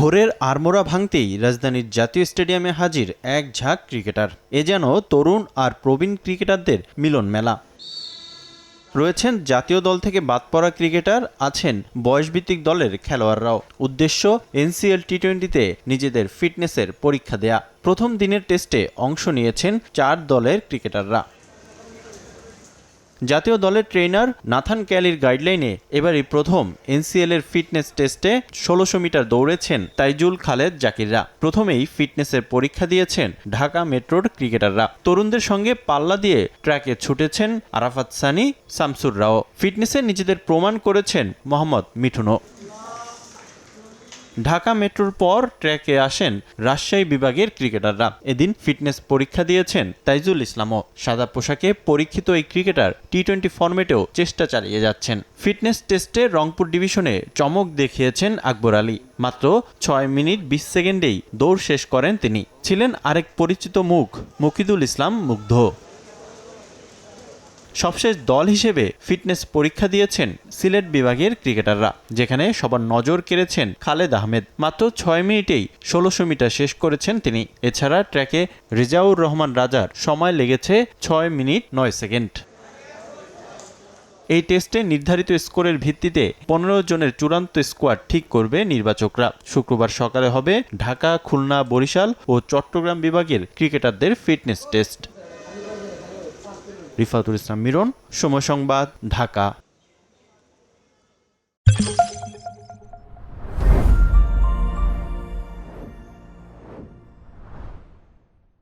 ভোরের আড়মোড়া ভাঙতেই রাজধানীর জাতীয় স্টেডিয়ামে হাজির এক ঝাঁক ক্রিকেটার। এ যেন তরুণ আর প্রবীণ ক্রিকেটারদের মিলন মেলা। রয়েছেন জাতীয় দল থেকে বাদ পড়া ক্রিকেটার, আছেন বয়সভিত্তিক দলের খেলোয়াড়রাও। উদ্দেশ্য, এনসিএল টি টোয়েন্টিতে নিজেদের ফিটনেসের পরীক্ষা দেয়া। প্রথম দিনের টেস্টে অংশ নিয়েছেন চার দলের ক্রিকেটাররা। জাতীয় দলের ট্রেনার নাথান ক্যালির গাইডলাইনে এবারই প্রথম এনসিএল এর ফিটনেস টেস্টে ষোলোশো মিটার দৌড়েছেন তাইজুল খালেদ জাকিররা। প্রথমেই ফিটনেসের পরীক্ষা দিয়েছেন ঢাকা মেট্রোর ক্রিকেটাররা। তরুণদের সঙ্গে পাল্লা দিয়ে ট্র্যাকে ছুটেছেন আরাফাত সানি, শামসুর রাও। ফিটনেসে নিজেদের প্রমাণ করেছেন মোহাম্মদ মিঠুনও। ঢাকা মেট্রোর পর ট্র্যাকে আসেন রাজশাহী বিভাগের ক্রিকেটাররা। এদিন ফিটনেস পরীক্ষা দিয়েছেন তাইজুল ইসলামও। সাদা পোশাকে পরীক্ষিত এই ক্রিকেটার টি টোয়েন্টি ফরম্যাটেও চেষ্টা চালিয়ে যাচ্ছেন। ফিটনেস টেস্টে রংপুর ডিভিশনে চমক দেখিয়েছেন আকবর আলী। মাত্র ছয় মিনিট বিশ সেকেন্ডেই দৌড় শেষ করেন তিনি। ছিলেন আরেক পরিচিত মুখ, মুকিদুল ইসলাম মুগ্ধ। সবশেষ দল হিসেবে ফিটনেস পরীক্ষা দিয়েছেন সিলেট বিভাগের ক্রিকেটাররা, যেখানে সবার নজর কেড়েছেন খালেদ আহমেদ। মাত্র ছয় মিনিটেই ষোলোশো মিটার শেষ করেছেন তিনি। এছাড়া ট্র্যাকে রিজাউর রহমান রাজার সময় লেগেছে ছয় মিনিট নয় সেকেন্ড। এই টেস্টে নির্ধারিত স্কোরের ভিত্তিতে পনেরো জনের চূড়ান্ত স্কোয়াড ঠিক করবে নির্বাচকরা। শুক্রবার সকালে হবে ঢাকা, খুলনা, বরিশাল ও চট্টগ্রাম বিভাগের ক্রিকেটারদের ফিটনেস টেস্ট। রিফাতুল ইসলাম মিরন সময় সংবাদ ঢাকা।